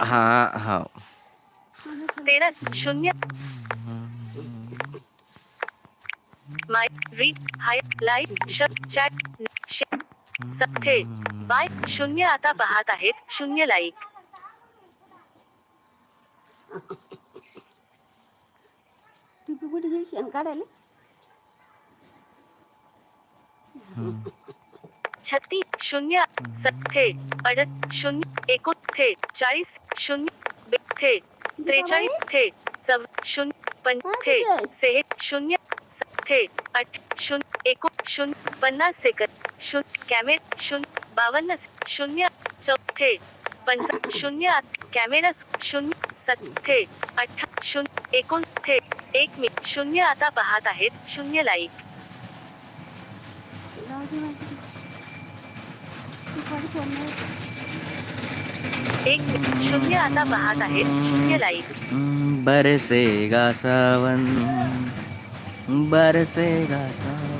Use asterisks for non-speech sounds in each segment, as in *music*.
हा हा तेरा शून्य माय रीड हाय लाईव्ह श चॅट सथे बाय शून्य आता पाहत आहेत शून्य लाईक ती कुठे शेण काढायला छत्तीस शून्य सत्थे अडत शून्य एकोणथे चाळीस शून्य थे त्रेचाळीस थे चव शून्य पंचे सेहे शून्य थे आठ शून्य एकोण शून्य पन्नास सेकंद शून्य कॅमेरा शून्य बावन्न शून्य चौथे पंचा शून्य कॅमेरा शून्य सत्थे अठ्ठा शून्य एकोण थे एक मी शून्य आता पाहत आहेत शून्य लाईक एक शून्य आता पाहत शून्य लाईक बरसेगा सावन बरसेगा सावन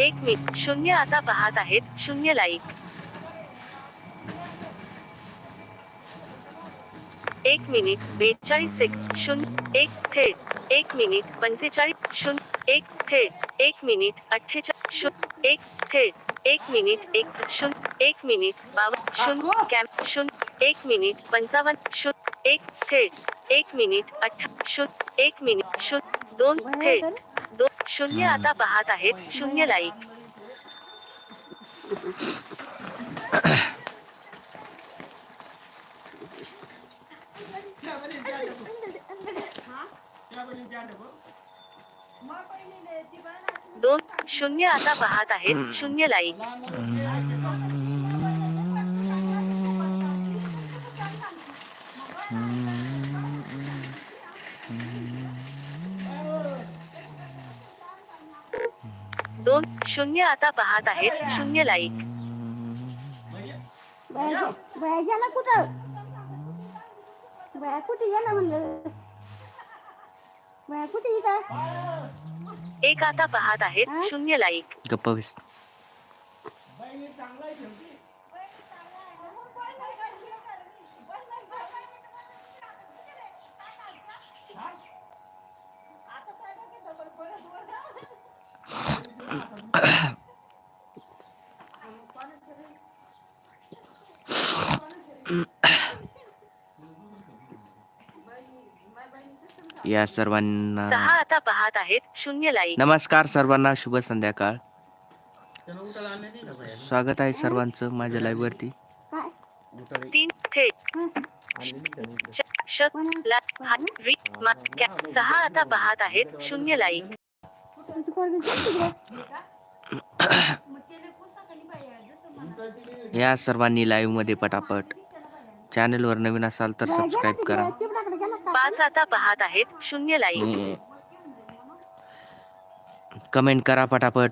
एक मिनिट. शून्य आता पाहत आहेत. शून्य लाईक एक मिनिट बेचाळीस सेकंद शून्य एक थेट एक मिनिट पंचेचाळीस शून्य एक थेट एक मिनिट अठ्ठेचाळीस शून्य एक थेट एक मिनिट एक शून्य एक मिनिट बावन्न शून्य कॅम शून्य एक मिनिट पंचावन्न शून्य एक थेट एक मिनिट अठ्ठा शून्य एक मिनिट शून्य दोन थेट दोन शून्य आता पाहत आहेत शून्य लाईक दोन शून्य आता पाहत आहेत. शून्य लाईक दोन शून्य आता पाहत आहेत. शून्य लाईक कुठं? कुठे गेला म्हणलं? कुठे एक आता पाहत आहेत शून्य लाईक गप्प बस या सर्वांना सहा आता पाहत आहेत. शून्य लाईक. नमस्कार सर्वांना शुभ संध्याकाळ. स्वागत आहे सर्वांचं माझ्या लाईव्ह वरती. तीन थेट. श- श- ला- हा- रि- मा- कॅ- सहा आता पाहत आहेत. शून्य लाईक. या सर्वांनी लाईव्हमध्ये पटापट. चॅनलवर नवीन असाल तर सबस्क्राईब करा. पाच आता पाहत आहेत. शून्य लाईक कमेंट करा पटापट.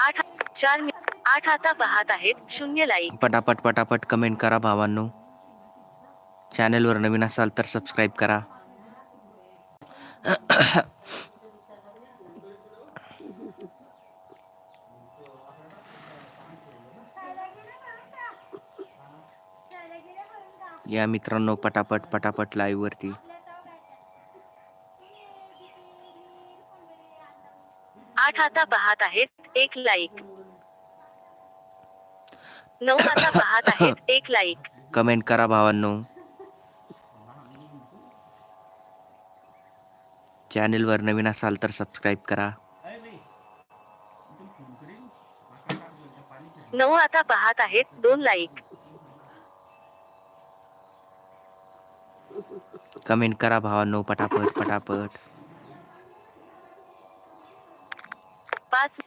आठ चार आठ आता पाहत आहेत. शून्य लाईक पटापट पटापट कमेंट करा भावांनो. चॅनलवर नवीन असाल तर सबस्क्राईब करा. या मित्रांनो पटापट पटापट लाईव्ह वरती. आठ आता पाहत आहेत एक लाईक नऊ आता पाहत आहेत *coughs* एक लाईक कमेंट करा भावांनो. चॅनलवर नवीन असाल तर सबस्क्राईब करा. नऊ आता पाहत आहेत दोन लाईक कमेंट करा भावांनो पटापट पटापट. पाच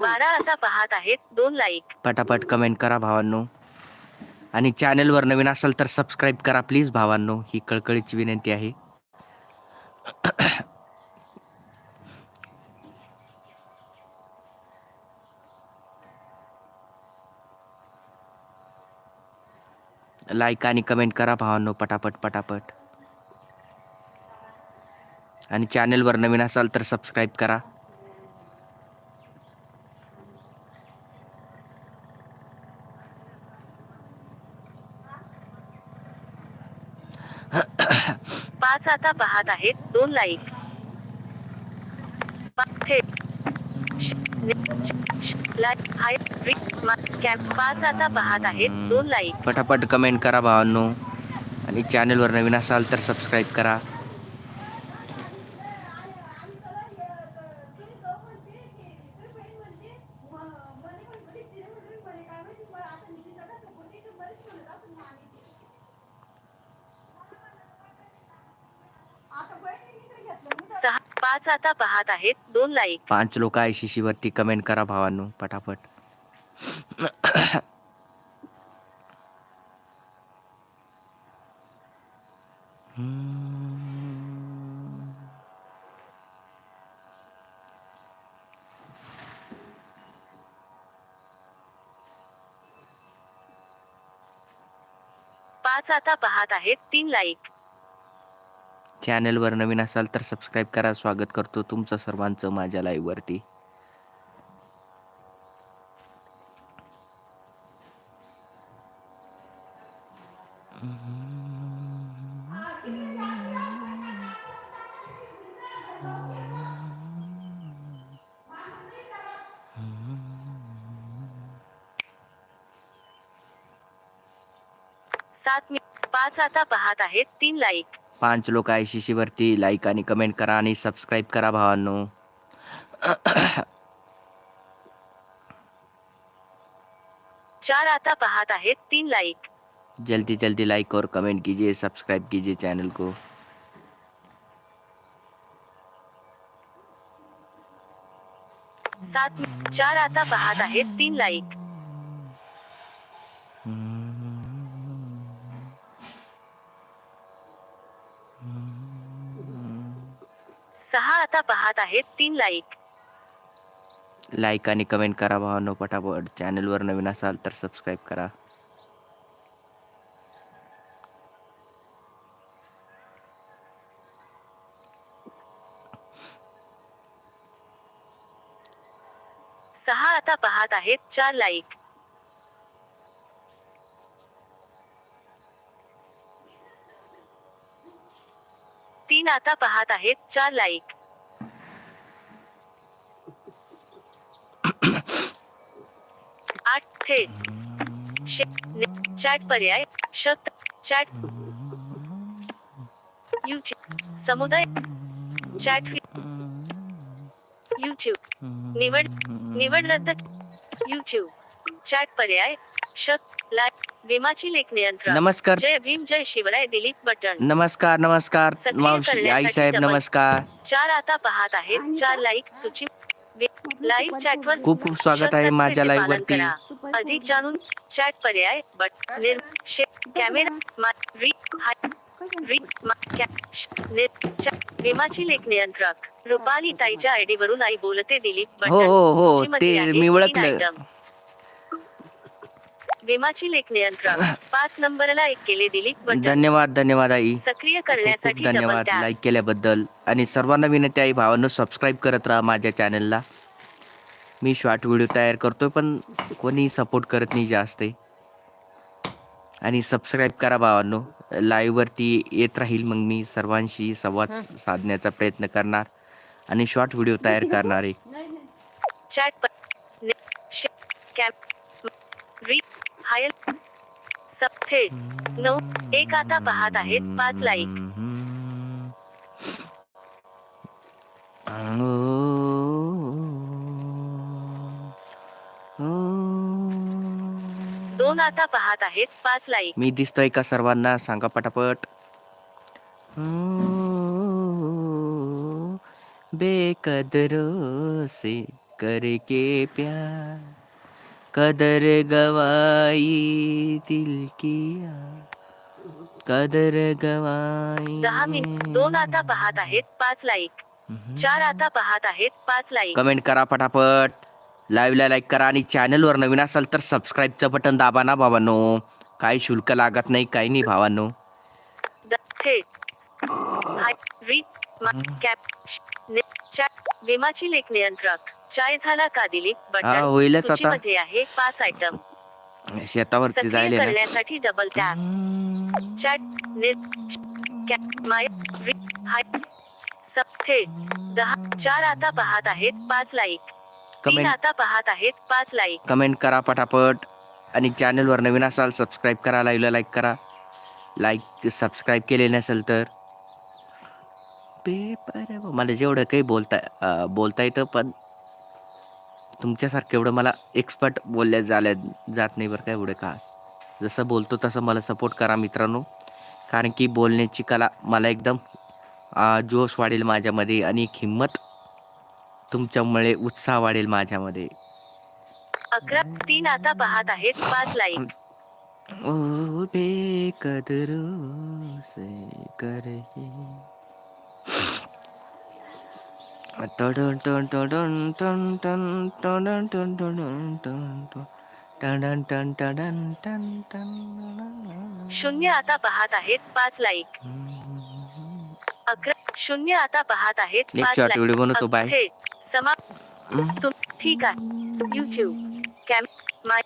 बारा आता पाहत आहेत दोन लाईक. पटापट कमेंट करा भावांनो. आणि चॅनलवर नवीन असाल तर सबस्क्राईब करा प्लीज भावांनो. ही कळकळीची विनंती आहे. लाईक आणि कमेंट करा भावांनो पटापट पटापट. आणि चॅनेलवर नवीन असाल तर सबस्क्राईब करा. पाच आता पाहत आहेत दोन लाईक लाईक पाच आता पाहत आहेत. दोन लाईक पटापट कमेंट करा भावांनो. आणि चॅनलवर नवीन असाल तर सबस्क्राईब करा. पाच आता पाहत आहेत दोन लाईक पाच लोक आय सी वरती कमेंट करा भावांनो पटापट. पाच आता पाहत आहेत तीन लाईक चॅनलवर नवीन असाल तर सबस्क्राईब करा. स्वागत करतो तुमचं सर्वांचं माझ्या लाईववरती सात मी पाच आता पाहत आहेत. तीन लाईक पाच लोक आय सी वरती लाईक आणि कमेंट करा आणि सबस्क्राईब करा भावांनो चार आता पाहत आहेत तीन लाईक जल्दी जल्दी लाइक और कमेंट कीजिए सब्सक्राइब कीजिए चैनल को। सात चार आता पाहत आहेत तीन लाईक सहा आता पाहत आहेत तीन लाईक लाईक आणि कमेंट करा भावांनो पटापट. चॅनलवर नवीन असाल तर सबस्क्राईब करा. सहा आता पाहत आहेत चार लाईक नवीन आता पाहत आहेत चार लाईक. आठ थेट. चॅट पर्याय. शब्द चॅट यूट्यूब समुदाय चॅट युट्यूब निवड निवड रद्द युट्यूब चॅट पर्याय. शब्द लाईक नमस्कार. जय भीम जय शिवराय दिलीप बटन. नमस्कार नमस्कार. मावशी आई साहेब. नमस्कार. चार आता पाहत आहेत. चार लाईक सूची लाईव्ह चॅटवर खूप खूप स्वागत आहे माझ्या live वरती. अधिक जाणून चॅट पर्याय बट कॅमेरा चॅट विमाची लेख नियंत्रक. रुपाली ताईच्या आयडी वरून आई बोलते दिलीप हो, हो, हो, ते मी ओळखलं. विमाची लेख नियंत्रक *laughs* पाच नंबरला एक केले दिलीप धन्यवाद धन्यवाद आई. सक्रिय खूप करण्यासाठी धन्यवाद लाईक केल्याबद्दल. आणि सर्वांना विनंती आहे भावांनो सबस्क्राईब करत राहा माझ्या चॅनलला मी शॉर्ट व्हिडिओ तयार करतोय पण कोणी सपोर्ट करत नाही जास्त. आणि सबस्क्राईब करा भावांनो. लाईव्हवरती येत राहील मग मी सर्वांशी संवाद साधण्याचा प्रयत्न करणार. आणि शॉर्ट व्हिडिओ तयार करणार आहे. चॅट प- ने- शे- कॅप हायल सब थेट नऊ एक आता पाहत आहेत पाच लाईक दोन आता पाहत आहेत पाच लाईक मी दिसतोय का सर्वांना? सांगा पटापट. बेकदरों से करके प्यार. कदर गवाई दिल किया कदर गवाई दहा मिनिट. दोन आता पाहत आहेत पाच लाईक चार आता पाहत आहेत पाच लाईक कमेंट करा पटापट. लाईव्हला लाईक करा आणि चॅनलवर नवीन असाल तर सबस्क्राईबचं बटन दाबा ना बाबांनो काही शुल्क लागत नाही काही नाही भावांनो. द- थेट हाय मा- कॅप ने- चॅट विमाची लेख नियंत्रक. चाय झाला का दिलीप? हा, होईलच बटन आता. सूचीमध्ये आहे पाच आयटम शेतावरती सक्रिय जायले. करण्यासाठी डबल टॅप चॅट कॅप माय हाय सब थेट दहा चार आता पाहत आहेत पाच लाईक तीन कमेंट आता पाहत आहेत पाच लाईक कमेंट करा पटापट. आणि चॅनलवर नवीन असाल सबस्क्राईब करा लाईव्हला लाईक करा. लाईक सबस्क्राईब केले नसेल तर. पेपर मला जेवढं काही बोलता बोलता येतं पण तुमच्यासारखं एवढं मला एक्सपर्ट बोलल्या झाल्या जात नाही बरं का एवढं खास. जसं बोलतो तसं मला सपोर्ट करा मित्रांनो. कारण की बोलण्याची कला मला एकदम जोश वाढेल माझ्यामध्ये आणि हिंमत तुमच्यामुळे उत्साह वाढेल माझ्यामध्ये. अकरा तीन आता पाहत आहेत पाच लाईक ओ बेकदरों से करे. शून्य आता पाहत आहेत पाच लाईक अकरा शून्य आता पाहत आहेत पाच बनवतो, ठीक आहे. युट्यूब कॅम माय